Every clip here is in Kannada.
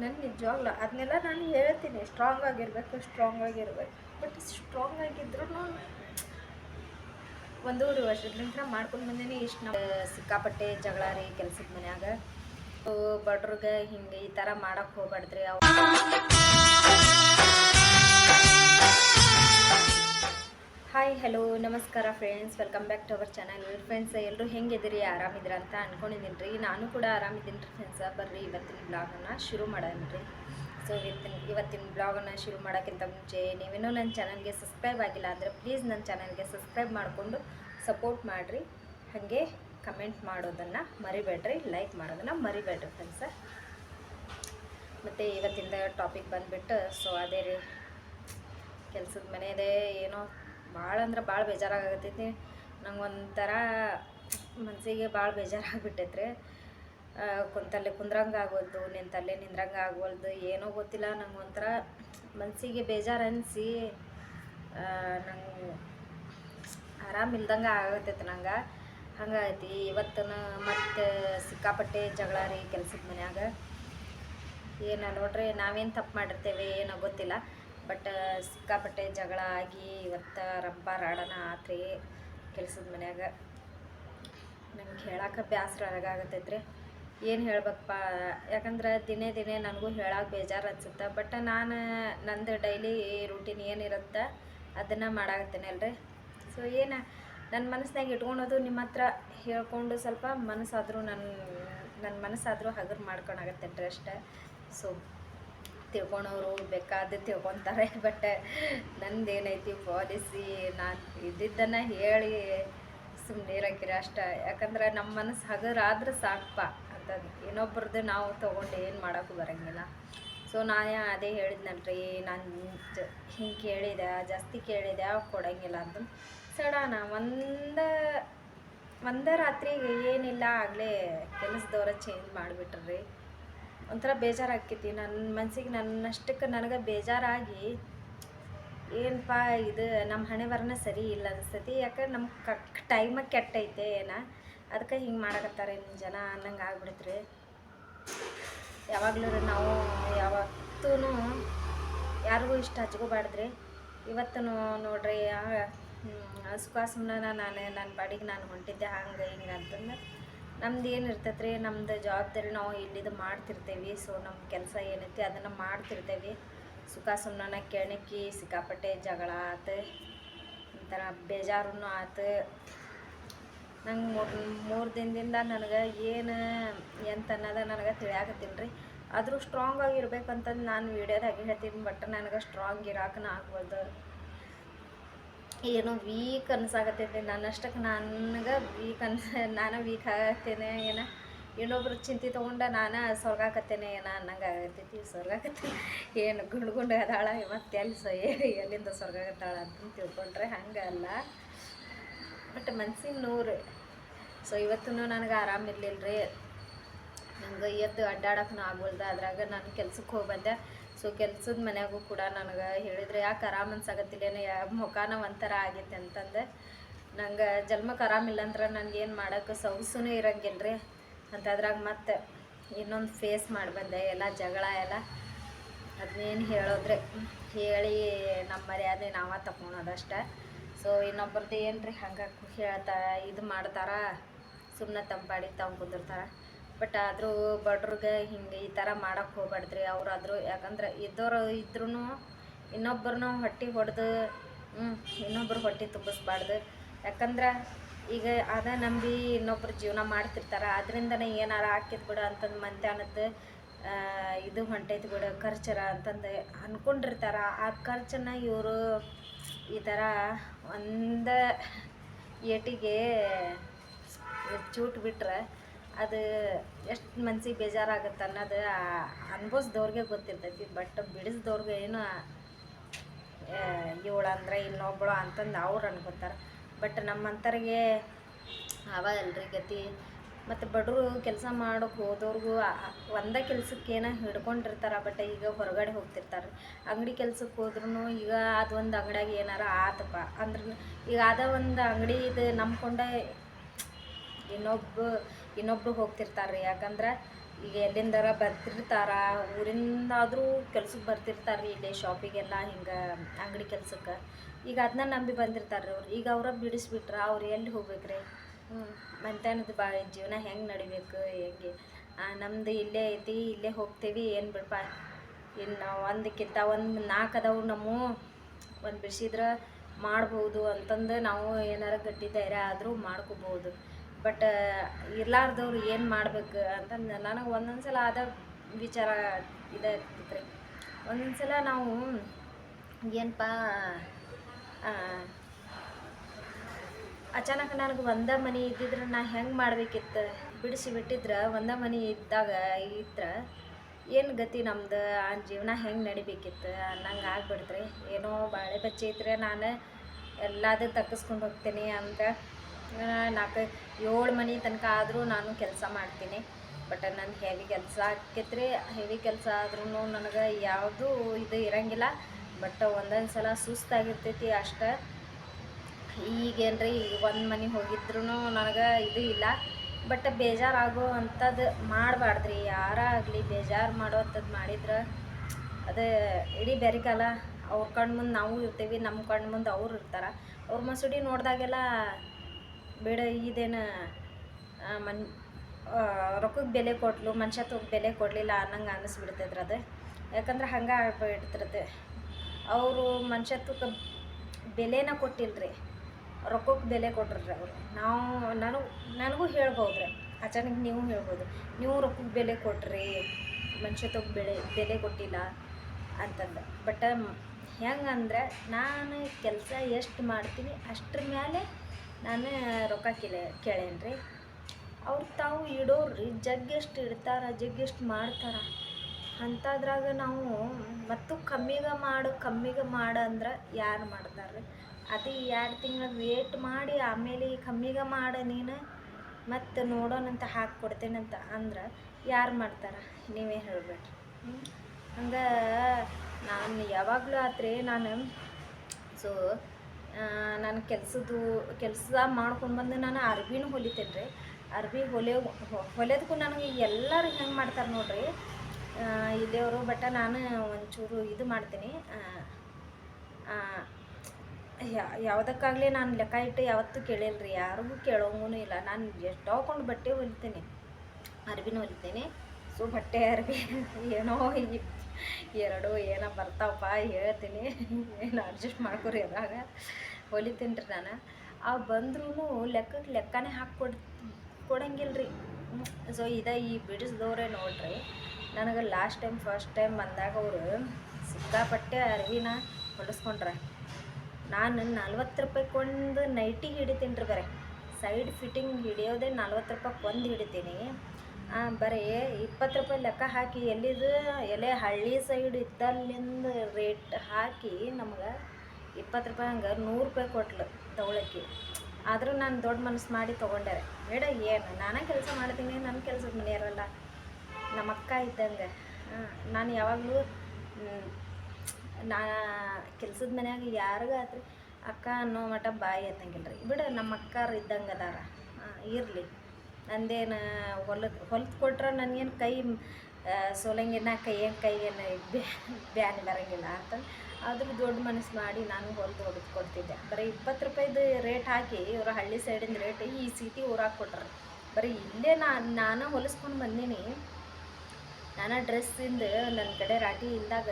ನನ್ನ ನಿಜವಾಗ್ಲ ಅದನ್ನೆಲ್ಲ ನಾನು ಹೇಳ್ತೀನಿ ಸ್ಟ್ರಾಂಗ್ ಆಗಿರ್ಬೇಕು ಸ್ಟ್ರಾಂಗ್ ಆಗಿರ್ಬೇಕು. ಬಟ್ ಸ್ಟ್ರಾಂಗ್ ಆಗಿದ್ರು ಒಂದೂವರೆ ವರ್ಷದಿಂದ ಮಾಡ್ಕೊಂಡು ಬಂದೇನೆ ಇಷ್ಟು ನಾವು ಸಿಕ್ಕಾಪಟ್ಟೆ ಜಗಳ ರೀ ಕೆಲ್ಸದ ಮನ್ಯಾಗ. ಬಡ್ರಿಗೆ ಹಿಂಗೆ ಈ ಥರ ಮಾಡಕ್ಕೆ ಹೋಗ್ಬಾರ್ದ್ರಿ ಅವ್ ಹಾಯ್ ಹಲೋ ನಮಸ್ಕಾರ friends welcome back to our channel friends ಎಲ್ಲರೂ ಹೆಂಗಿದ್ದೀರಿ? ಆರಾಮಿದ್ದೀರ ಅಂತ ಅಂದ್ಕೊಂಡಿದ್ದೀನಿ ರೀ ನಾನು ಕೂಡ ಆರಾಮಿದ್ದೀನಿ ರೀ ಫ್ರೆಂಡ್ಸ ಬರ್ರಿ, ಇವತ್ತಿನ ಬ್ಲಾಗನ್ನು ಶುರು ಮಾಡೋಣ ರೀ. ಸೊ ಇವತ್ತಿನ ಇವತ್ತಿನ ಬ್ಲಾಗನ್ನು ಶುರು ಮಾಡೋಕ್ಕಿಂತ ಮುಂಚೆ ನೀವೇನೋ ನನ್ನ ಚಾನಲ್ಗೆ ಸಬ್ಸ್ಕ್ರೈಬ್ ಆಗಿಲ್ಲ ಅಂದರೆ ಪ್ಲೀಸ್ ನನ್ನ ಚಾನಲ್ಗೆ ಸಬ್ಸ್ಕ್ರೈಬ್ ಮಾಡಿಕೊಂಡು ಸಪೋರ್ಟ್ ಮಾಡಿರಿ. ಹಾಗೆ ಕಮೆಂಟ್ ಮಾಡೋದನ್ನು ಮರಿಬೇಡ್ರಿ ಲೈಕ್ ಮಾಡೋದನ್ನು ಮರಿಬೇಡ್ರಿ ಫ್ರೆಂಡ್ಸ ಮತ್ತು ಇವತ್ತಿಂದ ಟಾಪಿಕ್ ಬಂದುಬಿಟ್ಟು ಸೊ ಅದೇ ರೀ, ಕೆಲಸದ ಮನೆಯದೇ ಏನೋ ಭಾಳ ಅಂದ್ರೆ ಭಾಳ ಬೇಜಾರಾಗತ್ತೈತಿ ನಂಗೆ ಒಂಥರ ಮನಸ್ಸಿಗೆ ಭಾಳ ಬೇಜಾರಾಗ್ಬಿಟ್ಟೈತ್ರಿ. ಕುಂತಲ್ಲೇ ಕುಂದ್ರಂಗೆ ಆಗೋಲ್ದು ನಿಂತಲ್ಲೇ ನಿಂದ್ರಂಗೆ ಆಗೋಲ್ದು, ಏನೋ ಗೊತ್ತಿಲ್ಲ. ನಂಗೆ ಒಂಥರ ಮನಸ್ಸಿಗೆ ಬೇಜಾರು ಅನಿಸಿ ನಂಗೆ ಆರಾಮಿಲ್ದಂಗೆ ಆಗತ್ತೈತೆ ನಂಗೆ. ಹಂಗಾಗೈತಿ, ಇವತ್ತನ ಮತ್ತೆ ಸಿಕ್ಕಾಪಟ್ಟೆ ಜಗಳ ರೀ ಕೆಲ್ಸದ ಮನ್ಯಾಗ. ಏನು ನೋಡ್ರಿ, ನಾವೇನು ತಪ್ಪು ಮಾಡಿರ್ತೇವೆ, ಏನೋ ಗೊತ್ತಿಲ್ಲ. ಬಟ್ ಸಿಕ್ಕಾಪಟ್ಟೆ ಜಗಳ ಆಗಿ ಇವತ್ತು ರಂಪ ರಾಡನ ಆತ್ರಿ ಕೆಲ್ಸದ ಮನ್ಯಾಗ. ನಂಗೆ ಹೇಳಕ್ಕೆ ಬೇಸರ ರೀ ಏನು ಹೇಳ್ಬೇಕಪ್ಪ ಯಾಕಂದ್ರೆ ದಿನೇ ದಿನೇ ನನಗೂ ಹೇಳಕ್ಕೆ ಬೇಜಾರು ಅನ್ಸುತ್ತೆ. ಬಟ್, ನಾನು, ನಂದು ಡೈಲಿ ರೂಟೀನ್ ಏನಿರುತ್ತೆ ಅದನ್ನು ಮಾಡಾಕತ್ತೇನೆ ಅಲ್ರಿ. ಸೊ ಏನು ನನ್ನ ಮನಸ್ಸಿನಾಗ ಇಟ್ಕೊಳೋದು ನಿಮ್ಮ ಹತ್ರ ಹೇಳ್ಕೊಂಡು ಸ್ವಲ್ಪ ಮನಸ್ಸಾದರೂ ನನ್ನ ನನ್ನ ಮನಸ್ಸಾದರೂ ಹಗರು ಮಾಡ್ಕೊಳಾಗತ್ತೇನೆ ರೀ ಅಷ್ಟೇ. ಸೊ ತಿಳ್ಕೊಳೋರು ಬೇಕಾದ ತಿಳ್ಕೊತಾರೆ. ಬಟ್ ನಂದು ಏನೈತಿ ಪಾಲಿಸಿ ನಾನು ಇದ್ದಿದ್ದನ್ನು ಹೇಳಿ ಸುಮ್ಮನೆ ಇರೋಕ್ಕಿರ ಅಷ್ಟೇ. ಯಾಕಂದ್ರೆ ನಮ್ಮ ಮನಸ್ಸು ಹಗರಾದ್ರೆ ಸಾಕಪ್ಪ ಅಂತ ಇನ್ನೊಬ್ರದ್ದು ನಾವು ತೊಗೊಂಡು ಏನು ಮಾಡೋಕ್ಕೂ ಬರೋಂಗಿಲ್ಲ. ಸೊ ನಾನು ಅದೇ ಹೇಳಿದ್ನಲ್ರಿ, ನಾನು ಹಿಂಗೆ ಕೇಳಿದೆ, ಜಾಸ್ತಿ ಕೇಳಿದೆ ಕೊಡೋಂಗಿಲ್ಲ ಅಂತ ಸಡಾನ ಒಂದು, ಒಂದೇ ರಾತ್ರಿಗೆ ಏನಿಲ್ಲ ಆಗಲೇ ಕೆಲಸದವ್ರ ಚೇಂಜ್ ಮಾಡಿಬಿಟ್ರಿ ಒಂಥರ ಬೇಜಾರಾಕೈತಿ ನನ್ನ ಮನ್ಸಿಗೆ ನನ್ನಷ್ಟಕ್ಕೆ ನನಗೆ ಬೇಜಾರಾಗಿ ಏನಪ್ಪ ಇದು ನಮ್ಮ ಹಣೆ ಸರಿ ಇಲ್ಲ ಅನಿಸ್ತೈತಿ ಯಾಕಂದ್ರೆ ನಮ್ಮ ಕಕ್ ಟೈಮ ಕೆಟ್ಟೈತೆ ಏನ? ಅದಕ್ಕೆ ಹಿಂಗೆ ಮಾಡಕತ್ತಾರೆ ನಿಮ್ಮ ಜನ ಅನ್ನಂಗೆ ಆಗ್ಬಿಡ್ತ್ರಿ. ಯಾವಾಗಲೂ ನಾವು ಯಾವತ್ತೂ ಯಾರಿಗೂ ಇಷ್ಟ ಹಚ್ಕೋಬಾರ್ದ್ರಿ. ಇವತ್ತು ನೋಡ್ರಿ ಸುಖ ನಾನು ನನ್ನ ಬಾಡಿಗೆ ನಾನು ಹೊಂಟಿದ್ದೆ ಹಂಗೆ ಹಿಂಗೆ ಅಂತಂದ್ರೆ ನಮ್ದು ಏನು ಇರ್ತೈತೆ ರೀ ನಮ್ದು ಜವಾಬ್ದಾರಿ ನಾವು ಇಲ್ಲಿದು ಮಾಡ್ತಿರ್ತೇವೆ. ಸೊ ನಮ್ಮ ಕೆಲಸ ಏನೈತಿ ಅದನ್ನು ಮಾಡ್ತಿರ್ತೇವೆ. ಸುಖ ಸುಮ್ಮನ ಕೆಣಕಿ, ಸಿಕ್ಕಾಪಟ್ಟೆ ಜಗಳ ಆತು. ಒಂಥರ ಬೇಜಾರೂ ಆತು. ನಂಗೆ ಮೂರು ಮೂರು ದಿನದಿಂದ ನನಗೆ ಏನು, ಎಂತ ಅನ್ನೋದ ನನಗೆ ತಿಳಿಯಾಕತ್ತೀನಿ ರೀ. ಆದರೂ ಸ್ಟ್ರಾಂಗ್ ಆಗಿರ್ಬೇಕಂತಂದು ನಾನು ವೀಡಿಯೋದಾಗೆ ಹೇಳ್ತೀನಿ ಬಟ್ ನನಗೆ ಸ್ಟ್ರಾಂಗ್ ಇರಾಕನ ಆಗ್ಬೋದು ಏನೋ ವೀಕ್ ಅನ್ಸಾಕತ್ತೈತಿ. ನನ್ನಷ್ಟಕ್ಕೆ ನನಗೆ ವೀಕ್ ಅನ್ಸ ನಾನು ವೀಕ್ ಆಗತ್ತೇನೆ ಏನ? ಇನ್ನೊಬ್ರು ಚಿಂತೆ ತೊಗೊಂಡ ನಾನು ಸೊರ್ಗಾಕತ್ತೇನೆ, ಏನ? ಅನ್ನಂಗೆ ಆಗತ್ತೈತಿ ಸೊರ್ಗಾಕತ್ತೆ ಏನು ಗುಂಡು ಗುಂಡು ಅದಾಳ, ಮತ್ತೆ ಎಲ್ಲಿ ಸೊ ಎಲ್ಲಿಂದ ಸೊರ್ಗಾಗತ್ತಾಳ ಅಂತ ತಿಳ್ಕೊಂಡ್ರೆ ಹಂಗಲ್ಲ ಬಟ್ ಮನ್ಸಿನ ನೂರು ಸೊ ಇವತ್ತೂ ನನಗೆ ಆರಾಮಿರ್ಲಿಲ್ಲ ರೀ ನಂಗೆ ಎದ್ದು ಅಡ್ಡಾಡಕ್ಕೂ ಆಗೋಲ್ದ. ಅದ್ರಾಗ ನಾನು ಕೆಲ್ಸಕ್ಕೆ ಹೋಗಿ ಬಂದೆ ಸೊ ಕೆಲ್ಸದ ಮನ್ಯಾಗೂ ಕೂಡ ನನಗೆ ಹೇಳಿದ್ರೆ, ಯಾಕೆ ಆರಾಮ್ ಅನ್ಸಾಗತ್ತಿಲ್ಲೇನೋ ಯಾ ಮುಖಾನ ಒಂಥರ ಆಗೈತೆ ಅಂತಂದೆ. ನಂಗೆ ಜನ್ಮಕ್ಕೆ ಆರಾಮಿಲ್ಲ ಅಂದ್ರೆ ಏನು ಮಾಡೋಕ್ಕೆ ಸೊಗಸುನೂ ಇರಂಗಿಲ್ಲ ರೀ ಅಂತ ಅದ್ರಾಗ ಮತ್ತೆ ಇನ್ನೊಂದು ಫೇಸ್ ಮಾಡಿ ಬಂದೆ ಎಲ್ಲ ಜಗಳ ಎಲ್ಲ. ಅದನ್ನೇನು ಹೇಳೋದ್ರೆ? ಹೇಳಿ ನಮ್ಮ ಮರ್ಯಾದೆ ನಾವ ತಗೊಳೋದಷ್ಟೇ ಸೊ ಇನ್ನೊಬ್ರದ್ದು ಏನು ರೀ ಹಂಗೆ ಹೇಳ್ತಾ, ಇದು ಮಾಡ್ತಾರ? ಸುಮ್ಮನೆ ತಂಪಾಡಿ ತಾವು ಬಟ್ ಆದರೂ ಬಡ್ರಿಗೆ ಹಿಂಗೆ ಈ ಥರ ಮಾಡಕ್ಕೆ ಹೋಗ್ಬಾರ್ದ್ರಿ ಅವರಾದ್ರು ಯಾಕಂದ್ರೆ ಇದ್ದವರು ಇದ್ರೂ ಇನ್ನೊಬ್ಬರನ್ನ ಹೊಟ್ಟೆ ಹೊಡೆದು ಇನ್ನೊಬ್ರು ಹೊಟ್ಟೆ ತುಂಬಿಸ್ಬಾರ್ದು ಯಾಕಂದ್ರೆ ಈಗ ಅದ ನಂಬಿ ಇನ್ನೊಬ್ರು ಜೀವನ ಮಾಡ್ತಿರ್ತಾರೆ ಅದರಿಂದನೇ ಏನಾರ ಹಾಕಿದ್ ಬಿಡು ಅಂತಂದು ಮಧ್ಯಾಹ್ನದ್ದು ಇದು ಹೊಂಟೈತಿ ಬಿಡು, ಖರ್ಚರ ಅಂತಂದು ಅಂದ್ಕೊಂಡಿರ್ತಾರೆ ಆ ಖರ್ಚನ್ನು ಇವರು ಈ ಥರ ಒಂದು ಏಟಿಗೆ ಚೂಟ್ ಬಿಟ್ರೆ ಅದು ಎಷ್ಟು ಮನ್ಸಿಗೆ ಬೇಜಾರಾಗುತ್ತೆ ಅನ್ನೋದು ಅನ್ಭವಿಸ್ದವ್ರಿಗೆ ಗೊತ್ತಿರ್ತೈತಿ. ಬಟ್ ಬಿಡಿಸ್ದವ್ರಿಗೆ ಏನು ಇವಳು ಅಂದ್ರೆ ಇನ್ನೊಬ್ಬಳು ಅಂತಂದು ಅವ್ರು ಅನ್ಕೋತಾರೆ. ಬಟ್ ನಮ್ಮಂಥವ್ರಿಗೆ ಅವ ಅಲ್ರಿ ಗತಿ. ಮತ್ತು ಬಡವರು ಕೆಲಸ ಮಾಡೋಕೆ ಹೋದವ್ರಿಗೂ ಒಂದೇ ಕೆಲ್ಸಕ್ಕೆ ಏನೋ ಹಿಡ್ಕೊಂಡಿರ್ತಾರೆ, ಬಟ್ ಈಗ ಹೊರಗಡೆ ಹೋಗ್ತಿರ್ತಾರೆ. ಅಂಗಡಿ ಕೆಲ್ಸಕ್ಕೆ ಹೋದ್ರೂ ಈಗ ಅದೊಂದು ಅಂಗಡಿಯಾಗ ಏನಾರ ಆತಪ್ಪ ಅಂದ್ರೆ ಈಗ ಅದ ಒಂದು ಅಂಗಡಿ ಇದು ನಂಬ್ಕೊಂಡೆ ಇನ್ನೊಬ್ಬ ಇನ್ನೊಬ್ರು ಹೋಗ್ತಿರ್ತಾರೆ ರೀ ಯಾಕಂದ್ರೆ ಈಗ ಎಲ್ಲಿಂದಾರ ಬರ್ತಿರ್ತಾರ, ಊರಿಂದಾದರೂ ಕೆಲ್ಸಕ್ಕೆ ಬರ್ತಿರ್ತಾರೆ ರೀ ಇಲ್ಲೇ ಶಾಪಿಗೆಲ್ಲ ಹಿಂಗೆ ಅಂಗಡಿ ಕೆಲ್ಸಕ್ಕೆ. ಈಗ ಅದನ್ನ ನಂಬಿ ಬಂದಿರ್ತಾರೆ ಅವ್ರು. ಈಗ ಅವ್ರ ಬಿಡಿಸ್ಬಿಟ್ರೆ ಅವ್ರು ಎಲ್ಲಿ ಹೋಗ್ಬೇಕ್ರಿ? ಹ್ಞೂ ಮನ್ತನದ ಬಾ ಜೀವನ ಹೆಂಗೆ ನಡಿಬೇಕು, ಹೆಂಗೆ? ನಮ್ದು ಇಲ್ಲೇ ಐತಿ, ಇಲ್ಲೇ ಹೋಗ್ತೀವಿ, ಏನು ಬಿಡಪ್ಪ ಇನ್ನು ಒಂದಕ್ಕಿಂತ ಒಂದು ನಾಲ್ಕು ಅದಾವು ನಮ್ಮ. ಒಂದು ಬಿಡಿಸಿದ್ರೆ ಮಾಡ್ಬೋದು ಅಂತಂದು ನಾವು ಏನಾರ ಗಟ್ಟಿ ಧೈರ್ಯ ಆದರೂ ಮಾಡ್ಕೋಬೋದು. ಬಟ್ ಇರ್ಲಾರ್ದವ್ರು ಏನು ಮಾಡ್ಬೇಕು ಅಂತ ನನಗೆ ಒಂದೊಂದು ಸಲ ಆದ ವಿಚಾರ ಇದಾಗ್ತೈತೆ ರೀ ಒಂದೊಂದು ಸಲ ನಾವು ಏನಪ್ಪ ಅಚಾನಕ್ ನನಗೆ ಒಂದೇ ಮನೆ ಇದ್ದಿದ್ರೆ ನಾ ಹೆಂಗೆ ಮಾಡ್ಬೇಕಿತ್ತು? ಬಿಡಿಸಿ ಬಿಟ್ಟಿದ್ರೆ, ಒಂದೇ ಮನೆ ಇದ್ದಾಗ ಇದ್ರೆ ಏನು ಗತಿ ನಮ್ದು? ಆ ಜೀವನ ಹೆಂಗೆ ನಡಿಬೇಕಿತ್ತು? ಅನ್ನಂಗೆ ಆಗ್ಬಿಡ್ತ್ರಿ. ಏನೋ ಬಾಳೆ ಬಚ್ಚಿ ಇದ್ರೆ ನಾನು ಎಲ್ಲದೂ ತಗ್ಗಿಸ್ಕೊಂಡು ಹೋಗ್ತೀನಿ ಅಂತ ನಾಲ್ಕು ಏಳು ಮನೆ ತನಕ ಆದರೂ ನಾನು ಕೆಲಸ ಮಾಡ್ತೀನಿ. ಬಟ್ ನನ್ನ ಹೆವಿ ಕೆಲಸ ಆಕೈತ್ರಿ. ಹೆವಿ ಕೆಲಸ ಆದ್ರೂ ನನಗೆ ಯಾವುದೂ ಇದು ಇರಂಗಿಲ್ಲ. ಬಟ್ ಒಂದೊಂದು ಸಲ ಸುಸ್ತಾಗಿರ್ತೈತಿ ಅಷ್ಟೇ. ಈಗೇನ್ರಿ ಒಂದು ಮನೆ ಹೋಗಿದ್ರು ನನಗೆ ಇದು ಇಲ್ಲ. ಬಟ್ ಬೇಜಾರಾಗೋ ಅಂಥದ್ದು ಮಾಡಬಾರ್ದ್ರಿ. ಯಾರ ಆಗಲಿ ಬೇಜಾರು ಮಾಡೋ ಅಂಥದ್ದು ಮಾಡಿದ್ರೆ ಅದು ಇಡೀ ಬೇರೆ ಕಾಲ ಅವ್ರ ಕಣ್ಣು ಮುಂದೆ ನಾವು ಇರ್ತೀವಿ ನಮ್ಮ ಕಣ್ಣು ಮುಂದೆ ಅವ್ರು ಇರ್ತಾರೆ. ಅವ್ರ ಮಸೂಡಿ ನೋಡಿದಾಗೆಲ್ಲ ಬೇಡ ಇದೇನು ಮನ್ ರೊಕ್ಕಕ್ಕೆ ಬೆಲೆ ಕೊಟ್ಲು ಮನುಷ್ಯತ್ವಕ್ಕೆ ಬೆಲೆ ಕೊಡಲಿಲ್ಲ ಅನ್ನಂಗೆ ಅನ್ನಿಸ್ಬಿಡ್ತೈತ್ರಿ ಅದು. ಯಾಕಂದ್ರೆ ಹಂಗೆ ಆಗ್ಬಿಡ್ತಿರತ್ತೆ ಅವರು ಮನುಷ್ಯತ್ವಕ್ಕೆ ಬೆಲೆನ ಕೊಟ್ಟಿಲ್ರಿ ರೊಕ್ಕಕ್ಕೆ ಬೆಲೆ ಕೊಟ್ರಿ ಅವರು. ನಾವು ನಾನು ನನಗೂ ಹೇಳ್ಬೋದ್ರಿ, ಅಚಾನಕ್ ನೀವು ಹೇಳ್ಬೋದು, ನೀವು ರೊಕ್ಕಕ್ಕೆ ಬೆಲೆ ಕೊಟ್ರಿ ಮನುಷ್ಯತ್ವಕ್ಕೆ ಬೆಲೆ ಬೆಲೆ ಕೊಟ್ಟಿಲ್ಲ ಅಂತಂದು. ಬಟ್, ಹೆಂಗಂದ್ರೆ ನಾನು ಕೆಲಸ ಎಷ್ಟು ಮಾಡ್ತೀನಿ ಅಷ್ಟ್ರ ಮೇಲೆ ನಾನು ರೊಕ್ಕ ಕೇಳೆ ರೀ ಅವ್ರು ತಾವು ಇಡೋರು ರೀ ಜಗ್ಗೆಷ್ಟು ಇಡ್ತಾರ ಜಗ್ಗೆಷ್ಟು ಮಾಡ್ತಾರ? ಅಂಥದ್ರಾಗ ನಾವು ಮತ್ತು ಕಮ್ಮಿಗೆ ಮಾಡು ಕಮ್ಮಿಗೆ ಮಾಡು ಅಂದ್ರೆ ಯಾರು ಮಾಡ್ತಾರೆ ಅದು ಎರಡು ತಿಂಗಳು ವೇಟ್ ಮಾಡಿ ಆಮೇಲೆ ಕಮ್ಮಿಗೆ ಮಾಡು ನೀನು, ಮತ್ತು ನೋಡೋಣಂತ ಹಾಕ್ಕೊಡ್ತೇನಂತ ಅಂದ್ರೆ ಯಾರು ಮಾಡ್ತಾರೆ? ನೀವೇ ಹೇಳ್ಬೇಡ್ರಿ. ಹಂಗೆ ನಾನು ಯಾವಾಗಲೂ ಆತ್ರಿ, ನಾನು ಸೊ ನಾನು ಕೆಲಸದ್ದು ಕೆಲಸ ಮಾಡ್ಕೊಂಡು ಬಂದು ನಾನು ಅರ್ಬಿನೂ ಹೊಲಿತೇನೆ ರೀ ಅರ್ಬಿ ಹೊಲೆ ಹೊಲಿಯೋದಕ್ಕೂ ನನಗೆ ಎಲ್ಲರೂ ಹೆಂಗೆ ಮಾಡ್ತಾರೆ ನೋಡ್ರಿ. ಇಲ್ಲಿಯವರು ಬಟ್ ನಾನು ಒಂಚೂರು ಇದು ಮಾಡ್ತೀನಿ. ಯಾವುದಕ್ಕಾಗಲಿ ನಾನು ಲೆಕ್ಕ ಇಟ್ಟು ಯಾವತ್ತೂ ಕೇಳಿಲ್ಲ ರೀ ಯಾರಿಗೂ ಕೇಳೋಂಗೂ ಇಲ್ಲ. ನಾನು ಎಷ್ಟು ಹಾಕೊಂಡು ಬಟ್ಟೆ ಹೊಲಿತೀನಿ. ಅರ್ಬಿನೂ ಹೊಲಿತೀನಿ. ಸೊ, ಬಟ್ಟೆ ಅರ್ಬಿ ಏನೋ ಎರಡು ಏನೋ ಬರ್ತಾವಪ್ಪ ಹೇಳ್ತೀನಿ. ಏನು ಅಡ್ಜಸ್ಟ್ ಮಾಡ್ಕೊರಿ ಅದಾಗ ಹೊಲಿತೀನಿ ರೀ ನಾನು. ಅವು ಬಂದ್ರೂ ಲೆಕ್ಕಕ್ಕೆ ಲೆಕ್ಕನೇ ಹಾಕ್ಕೊಡ್ ಕೊಡಂಗಿಲ್ಲ ರೀ ಸೊ ಇದ ಈ ಬಿಡಿಸ್ದವ್ರೆ ನೋಡ್ರಿ ನನಗೆ ಲಾಸ್ಟ್ ಟೈಮ್ ಫಸ್ಟ್ ಟೈಮ್ ಬಂದಾಗ ಅವರು ಸಿಕ್ಕಾಪಟ್ಟೆ ಅರ್ವಿನ ಹೊಲಿಸ್ಕೊಂಡ್ರೆ. ನಾನು ನಲ್ವತ್ತು ರೂಪಾಯಿಗೊಂದು ನೈಟಿಗೆ ಹಿಡಿತೀನಿ ರೀ ಬರೀ. ಸೈಡ್ ಫಿಟ್ಟಿಂಗ್ ಹಿಡಿಯೋದೇ ನಲ್ವತ್ತು ರೂಪಾಯಿ ಕೊಂದು ಹಿಡಿತೀನಿ. ಆ, ಬರೀ ಇಪ್ಪತ್ತು ರೂಪಾಯಿ ಲೆಕ್ಕ ಹಾಕಿ ಎಲ್ಲಿದು? ಎಲೆ ಹಳ್ಳಿ ಸೈಡ್ ಇದ್ದಲ್ಲಿಂದ ರೇಟ್ ಹಾಕಿ ನಮ್ಗೆ ಇಪ್ಪತ್ತು ರೂಪಾಯಿ ಹಂಗೆ ನೂರು ರೂಪಾಯಿ ಕೊಟ್ಲು ತಗೊಳಕ್ಕೆ. ಆದರೂ ನಾನು ದೊಡ್ಡ ಮನಸ್ಸು ಮಾಡಿ ತೊಗೊಂಡೆ ಬೇಡ, ಏನು? ನಾನೇ ಕೆಲಸ ಮಾಡ್ತೀನಿ ನನ್ನ ಕೆಲಸದ ಮನೆಯವರಲ್ಲ. ನಮ್ಮ ಅಕ್ಕ ಇದ್ದಂಗೆ. ನಾನು ಯಾವಾಗಲೂ ನಾ ಕೆಲಸದ ಮನ್ಯಾಗ ಯಾರಿಗಾತ್ರಿ ಅಕ್ಕ ಅನ್ನೋ ಮಟ್ಟ ಬಾಯಿ ಎತ್ತಂಗಿಲ್ಲ ರೀ ಬಿಡ, ನಮ್ಮ ಅಕ್ಕಾರು ಇದ್ದಂಗೆ ಅದಾರ. ಇರಲಿ. ನಂದೇನು ಹೊಲದ ಹೊಲ್ದು ಕೊಟ್ರೆ ನನಗೇನು ಕೈ ಸೋಲಂಗಿನ ಕೈಯೇನು ಕೈಗೇನು ಬ್ಯಾನ್ ಬರೋಂಗಿಲ್ಲ ಅಂತ. ಆದರೂ ದೊಡ್ಡ ಮನಸ್ಸು ಮಾಡಿ ನಾನು ಹೊಲ್ದು ಹೊಡೆದು ಕೊಡ್ತಿದ್ದೆ ಬರೀ ಇಪ್ಪತ್ತು ರೂಪಾಯಿದು ರೇಟ್ ಹಾಕಿ ಇವರು ಹಳ್ಳಿ ಸೈಡಿನ ರೇಟ್ ಈ ಸಿಟಿ ಊರಾಗ ಕೊಟ್ರು. ಬರೀ ಇಲ್ಲೇ ನಾನು ನಾನು ಹೊಲಿಸ್ಕೊಂಡು ಬಂದೀನಿ. ನಾನು ಡ್ರೆಸ್ಸಿಂದ ನನ್ನ ಕಡೆ ರಾಟಿ ಇಲ್ದಾಗ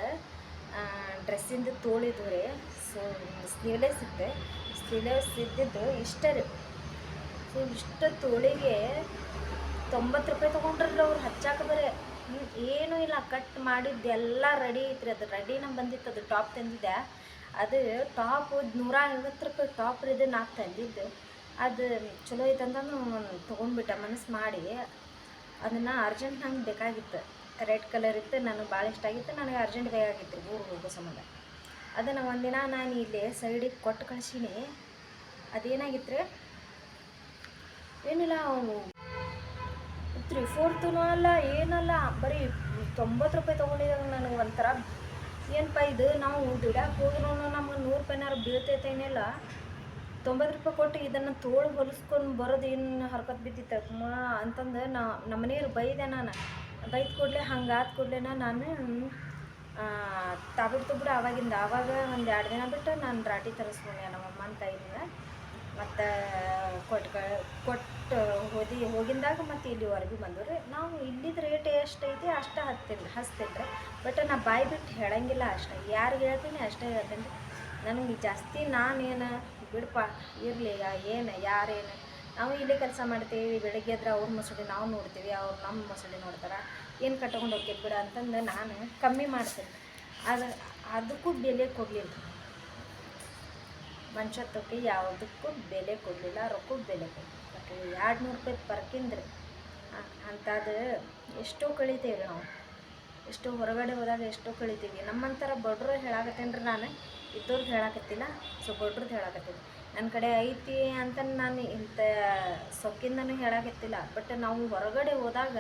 ಡ್ರೆಸ್ಸಿಂದ ತೋಳಿದ್ವು ರೀ. ಸೊ, ಸ್ಲೀವ್ಲೆಸ್ ಇತ್ತು. ಸ್ಲೀವ್ಲೆಸ್ ಇದ್ದಿದ್ದು ಇಷ್ಟ ರೀ ಸೊ ಇಷ್ಟ ತೋಳಿಗೆ ತೊಂಬತ್ತು ರೂಪಾಯಿ ತೊಗೊಂಡ್ರಲ್ಲ ಅವ್ರು ಹಚ್ಚಾಕ ಬರೇ. ಏನೂ ಇಲ್ಲ ಕಟ್ ಮಾಡಿದ್ದೆಲ್ಲ ರೆಡಿ ಐತ್ರಿ. ಅದು ರೆಡಿ ನಮ್ಮ ಬಂದಿತ್ತು, ಅದು ಟಾಪ್ ತಂದಿದ್ದೆ. ಅದು ಟಾಪ್ ನೂರ ಐವತ್ತು ರೂಪಾಯಿ ಟಾಪ್ ಇದು ನಾಲ್ಕು ತಂದಿದ್ದು. ಅದು ಚಲೋ ಐತಂತಂದು ತೊಗೊಂಡ್ಬಿಟ್ಟೆ, ಮನಸ್ಸು ಮಾಡಿ. ಅದನ್ನು ಅರ್ಜೆಂಟ್ ನಂಗೆ ಬೇಕಾಗಿತ್ತು. ರೆಡ್ ಕಲರ್ ಇತ್ತು, ನನಗೆ ಭಾಳ ಇಷ್ಟ ಆಗಿತ್ತು, ನನಗೆ ಅರ್ಜೆಂಟ್ ಬೇಕಾಗಿತ್ತು ಊರಿಗೆ ಹೋಗೋ ಸಂಬಂಧ. ಅದನ್ನು ಒಂದಿನ ನಾನು ಇಲ್ಲಿ ಸೈಡಿಗೆ ಕೊಟ್ಟು ಕಳಿಸೀನಿ. ಅದೇನಾಗಿತ್ತು ರೀ ಏನಿಲ್ಲ ಅವನು ತ್ರೀ ಫೋರ್ತೂ ಅಲ್ಲ, ಏನಲ್ಲ, ಬರೀ ತೊಂಬತ್ತು ರೂಪಾಯಿ ತೊಗೊಂಡಿದ್ದಾಗ ನನಗೆ ಒಂಥರ. ಏನಪ್ಪ ಇದು, ನಾವು ದುಡ್ಯಾಕೆ ಹೋದ್ರೂ ನಮ್ಗೆ ನೂರು ರೂಪಾಯಿನಾರು ಬೀಳ್ತೈತೇನಿಲ್ಲ ತೊಂಬತ್ತು ರೂಪಾಯಿ ಕೊಟ್ಟು ಇದನ್ನು ತೋಳು ಹೊಲಿಸ್ಕೊಂಡು ಬರೋದು ಏನು ಹರ್ಕತ್ ಬಿದ್ದಿತ್ತು. ಅಂತಂದು ನಾ, ನಮ್ಮ ಮನೆಯವ್ರು ಬೈದೆ ನಾನು. ಬೈದ ಕೂಡಲೇ ಹಂಗಾದ ಕೂಡಲೆ ನಾನು ತಾಬಿಟ್ಟು ಬಿಡು ಆವಾಗಿಂದ. ಆವಾಗ ಒಂದು ಎರಡು ದಿನ ಬಿಟ್ಟು ನಾನು ರಾಟಿ ತರಿಸ್ಕೊಂಡೆ ನಮ್ಮ ಅಮ್ಮನ ಕೈಯಿಂದ ಮತ್ತು ಕೊಟ್ಟು ಕೊಟ್ಟು ಹೋದಿ, ಹೋಗಿಂದಾಗ ಮತ್ತು ಇಲ್ಲಿವರೆಗೂ ಬಂದವ್ರಿ. ನಾವು ಇಲ್ಲಿದ ರೇಟ್ ಎಷ್ಟೈತಿ ಅಷ್ಟು ಹತ್ತಿಲ್ಲ ಹಚ್ತಿಲ್ರಿ. ಬಟ್ ನಾ ಬಾಯಿ ಬಿಟ್ಟು ಹೇಳಂಗಿಲ್ಲ ಅಷ್ಟೇ. ಯಾರಿಗೆ ಹೇಳ್ತೀನಿ ಅಷ್ಟೇ ಹೇಳ್ತೀನಿ. ನನಗೆ ಜಾಸ್ತಿ ನಾನೇನು ಬಿಡಪ್ಪ ಇರಲಿ ಏನು ಯಾರೇನು ನಾವು ಇಲ್ಲೇ ಕೆಲಸ ಮಾಡ್ತೀವಿ, ಬೆಳಗ್ಗೆ ಎದ್ರೆ ಅವ್ರ ಮೊಸಳಿ ನಾವು ನೋಡ್ತೀವಿ, ಅವ್ರು ನಮ್ಮ ಮೊಸಳಿ ನೋಡ್ತಾರೆ. ಏನು ಕಟ್ಕೊಂಡು ಹೋಗ್ತೀವಿ ಬಿಡ ಅಂತಂದು ನಾನು ಕಮ್ಮಿ ಮಾಡ್ತೀನಿ. ಅದು ಅದಕ್ಕೂ ಬೆಲೆ ಕೊಡಲಿಲ್ಲ ಮನುಷ್ಯತ್ವಕ್ಕೆ ಯಾವುದಕ್ಕೂ ಬೆಲೆ ಕೊಡಲಿಲ್ಲ, ರೊಕ್ಕಕ್ಕೆ ಬೆಲೆ ಕೊಡಲಿಲ್ಲ. ಎರಡು ನೂರು ರೂಪಾಯಿ ಪರ್ಕಿಂದ್ರಿ ಅಂಥದ್ದು ಎಷ್ಟೋ ಕಳಿತೀವಿ ನಾವು. ಎಷ್ಟೋ ಹೊರಗಡೆ ಹೋದಾಗ ಎಷ್ಟೋ ಕಳಿತೀವಿ. ನಮ್ಮಂಥರ ಬಡ್ರು ಹೇಳಾಕತ್ತೇನ್ರಿ ನಾನು. ಇದ್ದವ್ರಿಗೆ ಹೇಳಾಕತ್ತಿಲ್ಲ, ಸೊ ಬಡ್ರದ್ದು ಹೇಳಾಕತ್ತೀನಿ. ನನ್ನ ಕಡೆ ಐತಿ ಅಂತ ನಾನು ಇಂಥ ಸೊಕ್ಕಿಂದನೂ ಹೇಳಾಕತ್ತಿಲ್ಲ. ಬಟ್ ನಾವು ಹೊರಗಡೆ ಹೋದಾಗ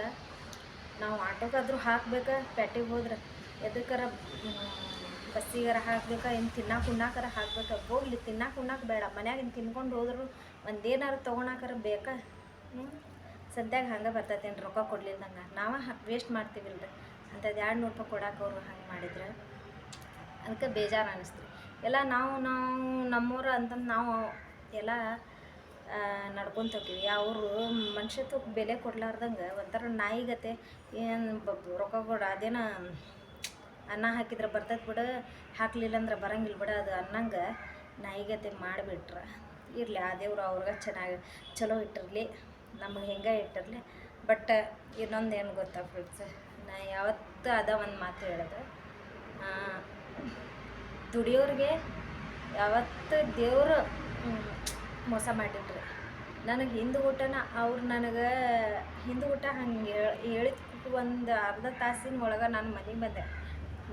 ನಾವು ಆಟೋಗಾದ್ರೂ ಹಾಕ್ಬೇಕಾ, ಪ್ಯಾಟಿಗೆ ಹೋದ್ರೆ? ಎದಕ್ಕಾರ ಬಸ್ಸಿಗಾರ ಹಾಕ್ಬೇಕಾ, ಇನ್ನು ತಿನ್ನಕ್ಕೆ ಉಣ್ಣಾಕರ ಹಾಕ್ಬೇಕಾ. ಹೋಗ್ಲಿ ತಿನ್ನಕ್ಕೆ ಉಣ್ಣಾಕ ಬೇಡ. ಮನ್ಯಾಗ ಇನ್ನು ತಿನ್ಕೊಂಡು ಹೋದ್ರು ಒಂದೇನಾರು ತೊಗೊಳಕರ ಬೇಕಾ? ಸದ್ಯಾಗ ಹಂಗೆ ಬರ್ತೈತೇನು ರೊಕ್ಕ ಕೊಡ್ಲಿಲ್ದಂಗೆ. ನಾವು ವೇಸ್ಟ್ ಮಾಡ್ತೀವಿಲ್ರಿ. ಅಂಥದ್ದು ಎರಡು ನೂರು ರೂಪಾಯಿ ಕೊಡಕ್ಕೆ ಅವರು ಹಂಗೆ ಮಾಡಿದ್ರೆ. ಅದಕ್ಕೆ ಬೇಜಾರು ಅನ್ನಿಸ್ತು ಎಲ್ಲ ನಾವು ನಾವು, ನಮ್ಮೂರು ಅಂತಂದು ನಾವು ಎಲ್ಲ ನಡ್ಕೊಂತ ಹೋಗ್ತೀವಿ ಅವರು ಮನುಷ್ಯತ್ವಕ್ಕೆ ಬೆಲೆ ಕೊಡ್ಲಾರ್ದಂಗೆ ಒಂಥರ ನಾಯಿಗತೆ. ಏನು ರೊಕ್ಕ ಕೊಡ, ಅದೇನ ಅನ್ನ ಹಾಕಿದ್ರೆ ಬರ್ತೈತೆ ಬಿಡು. ಹಾಕ್ಲಿಲ್ಲ ಅಂದ್ರೆ ಬರಂಗಿಲ್ಲ ಬಿಡ. ಅದು ಅನ್ನಂಗೆ ನಾಯಿಗತೆ ಮಾಡಿಬಿಟ್ರೆ. ಇರಲಿ, ಆ ದೇವ್ರು ಅವ್ರಿಗೆ ಚೆನ್ನಾಗಿ ಚಲೋ ಇಟ್ಟಿರಲಿ. ನಮಗೆ ಹೆಂಗೆ ಇಟ್ಟಿರಲಿ. ಬಟ್ ಇನ್ನೊಂದು ಏನು ಗೊತ್ತಾ ಫ್ರೆಂಡ್ಸ್? ನಾ ಯಾವತ್ತು ಅದ ಒಂದು ಮಾತು ಹೇಳೋದು. ದುಡಿಯೋರಿಗೆ ಯಾವತ್ತು ದೇವರು ಮೋಸ ಮಾಡಿಟ್ರಿ. ನನಗೆ ಹಿಂದೆ ಊಟನ ಅವ್ರು ನನಗೆ, ಹಿಂದೆ ಊಟ ಹಂಗೆ ಹೇಳಿದ ಒಂದು ಅರ್ಧ ತಾಸಿನ ಒಳಗೆ ನಾನು ಮನೆಗೆ ಬಂದೆ.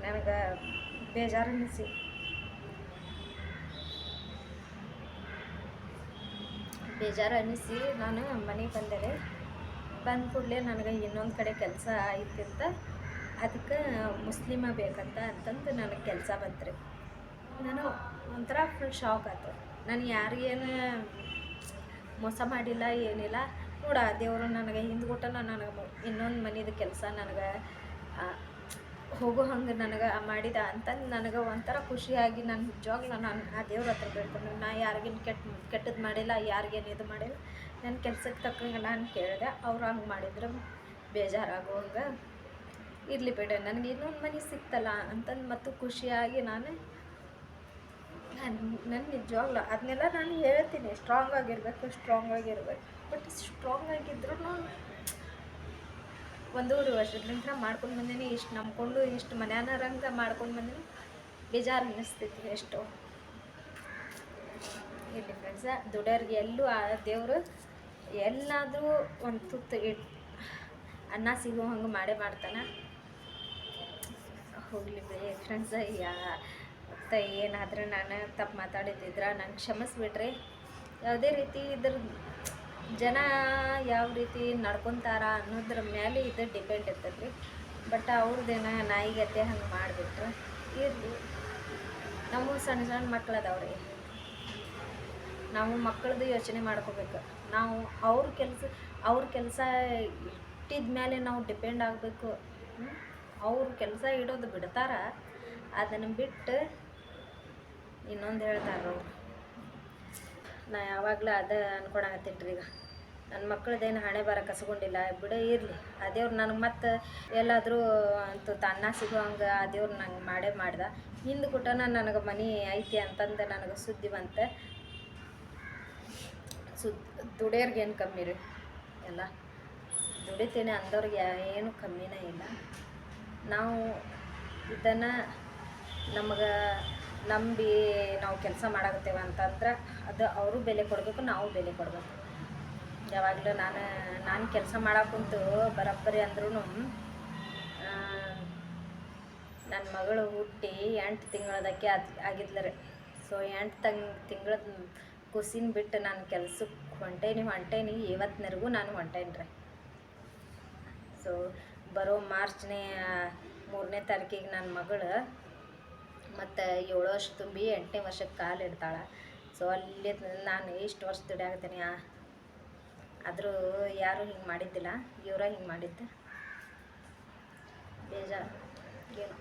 ನನಗೆ ಬೇಜಾರು ಅನ್ನಿಸಿ. ಬೇಜಾರು ಅನ್ನಿಸಿ ನಾನು ಮನೆಗೆ ಬಂದೆ ರೀ. ಬಂದ ಕೂಡಲೇ ನನಗೆ ಇನ್ನೊಂದು ಕಡೆ ಕೆಲಸ ಆಯ್ತಿಂತ ಅದಕ್ಕೆ ಮುಸ್ಲಿಮ ಬೇಕಂತ ಅಂತಂದು ನನಗೆ ಕೆಲಸ ಬಂತ್ರಿ ನಾನು ಒಂಥರ ಫುಲ್ ಶಾಕ್ ಆಯ್ತು ನಾನು ಯಾರಿಗೇನು ಮೋಸ ಮಾಡಿಲ್ಲ, ಏನಿಲ್ಲ. ನೋಡ ದೇವರು ನನಗೆ ಹಿಂದ್ಕೊಟ್ಟನ ನನಗೆ ಇನ್ನೊಂದು ಮನೇದು ಕೆಲಸ ನನಗೆ ಹೋಗೋ ಹಂಗೆ ನನಗೆ ಮಾಡಿದ ಅಂತಂದು ನನಗೆ ಒಂಥರ ಖುಷಿಯಾಗಿ ನಾನು ನಿಜವಾಗ್ಲೂ ನಾನು ಆ ದೇವ್ರ ಹತ್ರ ಬೇಡ್ಕೊಂಡು ನಾ ಯಾರಿಗೇನು ಕೆಟ್ಟ ಕೆಟ್ಟದ್ದು ಮಾಡಿಲ್ಲ, ಯಾರಿಗೇನು ಇದು ಮಾಡಿಲ್ಲ ನನ್ನ ಕೆಲ್ಸಕ್ಕೆ ತಕ್ಕಂಗೆ ನಾನು ಕೇಳಿದೆ, ಅವ್ರು ಹಂಗೆ ಮಾಡಿದ್ರೆ ಬೇಜಾರಾಗುವಂಗೆ ಇರಲಿ ಬೇಡ, ನನಗೆ ಇನ್ನೊಂದು ಮನೆ ಸಿಕ್ತಲ್ಲ ಅಂತಂದು ಮತ್ತು ಖುಷಿಯಾಗಿ ನಾನು ನಾನು ನನ್ನ ನಿಜವಾಗ್ಲೂ ಅದನ್ನೆಲ್ಲ ನಾನು ಹೇಳ್ತೀನಿ ಸ್ಟ್ರಾಂಗ್ ಆಗಿರಬೇಕು ಸ್ಟ್ರಾಂಗ್ ಆಗಿರಬೇಕು ಬಟ್ ಸ್ಟ್ರಾಂಗ್ ಆಗಿದ್ರು ಒಂದೂವರೆ ವರ್ಷದಿಂದ ಮಾಡ್ಕೊಂಡು ಬಂದೀನಿ. ಇಷ್ಟು ನಂಬ್ಕೊಂಡು, ಇಷ್ಟು ಮನ್ಯಾನರಂಗೆ ಮಾಡ್ಕೊಂಡು ಬಂದೀನಿ. ಬೇಜಾರು ಅನ್ನಿಸ್ತೈತಿ ಎಷ್ಟು. ಇಲ್ಲಿ ಫ್ರೆಂಡ್ಸ ದುಡಿಯೋರಿಗೆ ಎಲ್ಲೂ ಆ ದೇವರು ಎಲ್ಲಾದರೂ ಒಂದು ತುತ್ತು ಇಟ್ ಅನ್ನ ಸಿಗೋ ಹಂಗೆ ಮಾಡೇ ಮಾಡ್ತಾನೆ. ಹೋಗಲಿ ಬೇ ಫ್ರೆಂಡ್ಸ ಯಾ ಏನಾದರೂ ನಾನು ತಪ್ಪು ಮಾತಾಡಿದ್ದಿದ್ರೆ ನಂಗೆ ಕ್ಷಮಿಸ್ಬಿಟ್ರಿ. ಯಾವುದೇ ರೀತಿ ಇದ್ರ ಜನ ಯಾವ ರೀತಿ ನಡ್ಕೊತಾರ ಅನ್ನೋದ್ರ ಮೇಲೆ ಇದು ಡಿಪೆಂಡ್ ಇರ್ತದೆ ರೀ ಬಟ್ ಅವ್ರದ್ದೇನ ನಾಯಿಗತ್ತೆ ಹಂಗೆ ಮಾಡಿಬಿಟ್ರೆ ಇರಲಿ. ನಮಗೂ ಸಣ್ಣ ಸಣ್ಣ ಮಕ್ಳು ಅದಾವ್ರಿ. ನಾವು ಮಕ್ಕಳದು ಯೋಚನೆ ಮಾಡ್ಕೋಬೇಕು. ನಾವು ಅವ್ರ ಕೆಲಸ ಅವ್ರ ಕೆಲಸ ಇಟ್ಟಿದ ಮೇಲೆ ನಾವು ಡಿಪೆಂಡ್ ಆಗಬೇಕು. ಅವ್ರ ಕೆಲಸ ಇಡೋದು ಬಿಡ್ತಾರ. ಅದನ್ನು ಬಿಟ್ಟು ಇನ್ನೊಂದು ಹೇಳ್ತಾರೆ ನಾ ಯಾವಾಗಲೂ ಅದೇ ಅನ್ಕೊಳಕತ್ತೀನಿ ರೀ ಈಗ. ನನ್ನ ಮಕ್ಕಳದೇನು ಹಣೆ ಬರ ಕಸ್ಕೊಂಡಿಲ್ಲ, ಬಿಡ ಇರಲಿ. ಆ ದೇವ್ರು ನನಗೆ ಮತ್ತೆ ಎಲ್ಲಾದರೂ ಅಂತೂ ತನ್ನ ಸಿಗುವಂಗೆ ಆ ದೇವ್ರು ನಂಗೆ ಮಾಡೇ ಮಾಡ್ದೆ. ಹಿಂದೆ ಕೂಟನ ನನಗೆ ಮನೆ ಐತಿ ಅಂತಂದು ನನಗೆ ಸುದ್ದಿ ಬಂತೆ ಸುದ್ ದುಡಿಯೋರ್ಗೇನು ಕಮ್ಮಿ ರೀ? ಎಲ್ಲ ದುಡಿತೀನಿ ಅಂದವ್ರಿಗೆ ಏನು ಕಮ್ಮಿನೇ ಇಲ್ಲ. ನಾವು ಇದನ್ನು ನಮಗೆ ನಂಬಿ ನಾವು ಕೆಲಸ ಮಾಡಾಕತ್ತೇವೆ ಅಂತಂದ್ರೆ ಅದು ಅವರು ಬೆಲೆ ಕೊಡಬೇಕು, ನಾವು ಬೆಲೆ ಕೊಡಬೇಕು. ಯಾವಾಗಲೂ ನಾನು ನಾನು ಕೆಲಸ ಮಾಡಾಕುಂತು ಬರೋಬ್ಬರಿ ಅಂದ್ರೂ ನನ್ನ ಮಗಳು ಹುಟ್ಟಿ ಎಂಟು ತಿಂಗಳದಕ್ಕೆ ಅದು ಆಗಿದ್ಲರಿ. ಸೊ ಎಂಟು ತಂಗ್, ತಿಂಗಳ ಕುಸಿನ ಬಿಟ್ಟು ನಾನು ಕೆಲ್ಸಕ್ಕೆ ಹೊಂಟೇನಿ ಹೊಂಟೇನಿ ಇವತ್ತಿನವರೆಗೂ ನಾನು ಹೊಂಟೇನಿ ರೀ ಸೊ ಬರೋ ಮಾರ್ಚ್ನೇ, ಮೂರನೇ ತಾರೀಕಿಗೆ ನನ್ನ ಮಗಳು ಮತ್ತು ಏಳು ವರ್ಷ ತುಂಬಿ ಎಂಟನೇ ವರ್ಷಕ್ಕೆ ಕಾಲು ಇಡ್ತಾಳೆ ಸೊ ಅಲ್ಲಿ ನಾನು ಇಷ್ಟು ವರ್ಷ ದುಡಿಯಾಗತ್ತೀನಿ ಆದರೂ ಯಾರೂ ಹಿಂಗೆ ಮಾಡಿದ್ದಿಲ್ಲ. ಇವರ ಹಿಂಗೆ ಮಾಡಿದ್ದೆ. ಬೇಜಾರು. ಏನು?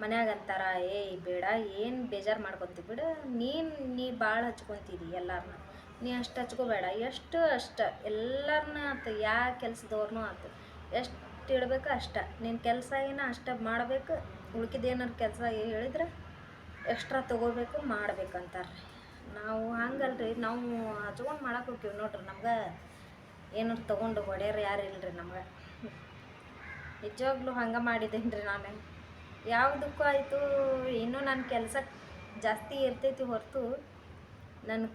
ಮನ್ಯಾಗ ಅಂತಾರ ಏಯ್ ಬೇಡ, ಏನು ಬೇಜಾರು ಮಾಡ್ಕೊತೀವಿ ಬಿಡು. ನೀನು, ನೀ ಭಾಳ ಹಚ್ಕೊತೀವಿ ಎಲ್ಲರನ್ನ ನೀ ಅಷ್ಟು ಹಚ್ಕೋಬೇಡ. ಎಷ್ಟು ಅಷ್ಟ. ಎಲ್ಲರನ್ನ ಆತು, ಯಾ ಕೆಲಸದವ್ರನ್ನೂ ಆತು. ಎಷ್ಟು ಇಡ್ಬೇಕು ಅಷ್ಟ. ನಿನ್ನ ಕೆಲಸ ಏನೋ ಅಷ್ಟ ಮಾಡಬೇಕು? ಉಳ್ಕಿದ ಕೆಲಸ ಹೇಳಿದ್ರೆ ಎಕ್ಸ್ಟ್ರಾ ತೊಗೋಬೇಕು ಮಾಡ್ಬೇಕಂತಾರೆ ನಾವು ಹಂಗಲ್ರಿ, ನಾವು ಹಚ್ಕೊಂಡು ಮಾಡಕ್ಕೆ ಹೋಗ್ತೀವಿ ನೋಡ್ರಿ, ನಮ್ಗೆ ಏನಾರು ತೊಗೊಂಡು ಹೊಡ್ಯಾರ ಯಾರು ಇಲ್ರಿ ನಮ್ಗೆ. ನಿಜವಾಗ್ಲೂ ಹಂಗೆ ಮಾಡಿದ್ದೇನೆ ರೀ ನಾನು ಯಾವುದಕ್ಕೂ ಆಯಿತು, ಇನ್ನೂ ನನ್ನ ಕೆಲಸ ಜಾಸ್ತಿ ಇರ್ತೈತಿ ಹೊರತು ನನ್ನ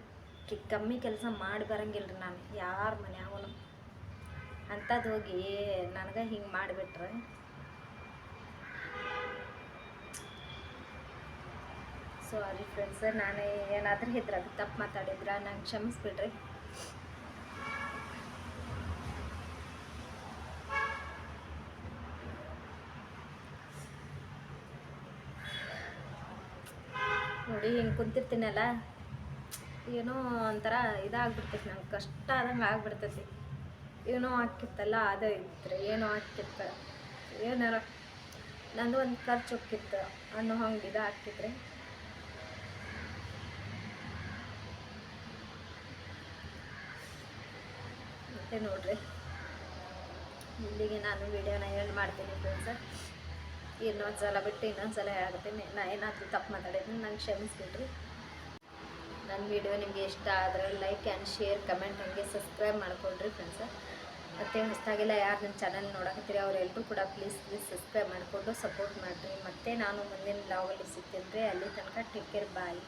ಕಮ್ಮಿ ಕೆಲಸ ಮಾಡಿ ಬರಂಗಿಲ್ಲ ರೀ ನಾನು, ಯಾರ ಮನ್ಯಾಗೂ ಅಂಥದ್ದು ಹೋಗಿ ನನಗೆ ಹಿಂಗೆ ಮಾಡಿಬಿಟ್ರೆ ಸಾರಿ ಫ್ರೆಂಡ್ಸ್ ನಾನು ಏನಾದರೂ ಅದು ತಪ್ಪು ಮಾತಾಡಿದ್ರೆ ನಂಗೆ ಕ್ಷಮಿಸ್ಬಿಡ್ರಿ. ನೋಡಿ, ಹಿಂಗೆ ಕುಂತಿರ್ತೀನಲ್ಲ, ಏನೋ ಒಂಥರ ಇದಾಗ್ಬಿಡ್ತೈತಿ, ನಂಗೆ ಕಷ್ಟ ಆದಂಗೆ ಆಗ್ಬಿಡ್ತೈತಿ. ಏನೋ ಹಾಕಿತ್ತಲ್ಲ ಅದೇ ಇದ್ರೆ, ಏನೋ ಹಾಕಿತ್ತ ಏನಾರ, ನಂದು ಒಂದು ಖರ್ಚು ಹೋಗಿತ್ತು ಅನ್ನೋ ಹಂಗೆ ಇದು ಆಗ್ತಿದ್ರೆ ಮತ್ತೆ ನೋಡ್ರಿ. ಇಲ್ಲಿಗೆ ನಾನು ವಿಡಿಯೋನ ಎಂಡ್ ಮಾಡ್ತೀನಿ ಫ್ರೆಂಡ್ಸ್ ಇನ್ನೊಂದು ಸಲ ಬಿಟ್ಟು ಇನ್ನೊಂದು ಸಲ ಹೇಳ್ತೀನಿ. ನಾ ಏನಾದರೂ ತಪ್ಪು ಮಾತಾಡಿದ್ರೆ ನಂಗೆ ಕ್ಷಮಿಸ್ಬಿಡ್ರಿ. ನನ್ನ ವಿಡಿಯೋ ನಿಮಗೆ ಇಷ್ಟ ಆದರೆ ಲೈಕ್ ಆ್ಯಂಡ್ ಶೇರ್ ಕಮೆಂಟ್ ಹಂಗೆ ಸಬ್ಸ್ಕ್ರೈಬ್ ಮಾಡಿಕೊಡ್ರಿ ಫ್ರೆಂಡ್ಸ ಮತ್ತು ಹೊಸದಾಗೆಲ್ಲ ಯಾರು ನನ್ನ ಚಾನಲ್ ನೋಡಕತ್ತೀರಿ ಅವರೆಲ್ಲರೂ ಕೂಡ ಪ್ಲೀಸ್ ಪ್ಲೀಸ್ ಸಬ್ಸ್ಕ್ರೈಬ್ ಮಾಡಿಕೊಂಡು ಸಪೋರ್ಟ್ ಮಾಡಿರಿ. ಮತ್ತೆ ನಾನು ಮುಂದಿನ ಲಾವಲ್ಲಿ ಸಿಕ್ತೀನಿ ರೀ. ಅಲ್ಲಿ ತನಕ ಟೇಕ್ ಕೇರ್ ಬಾಯ್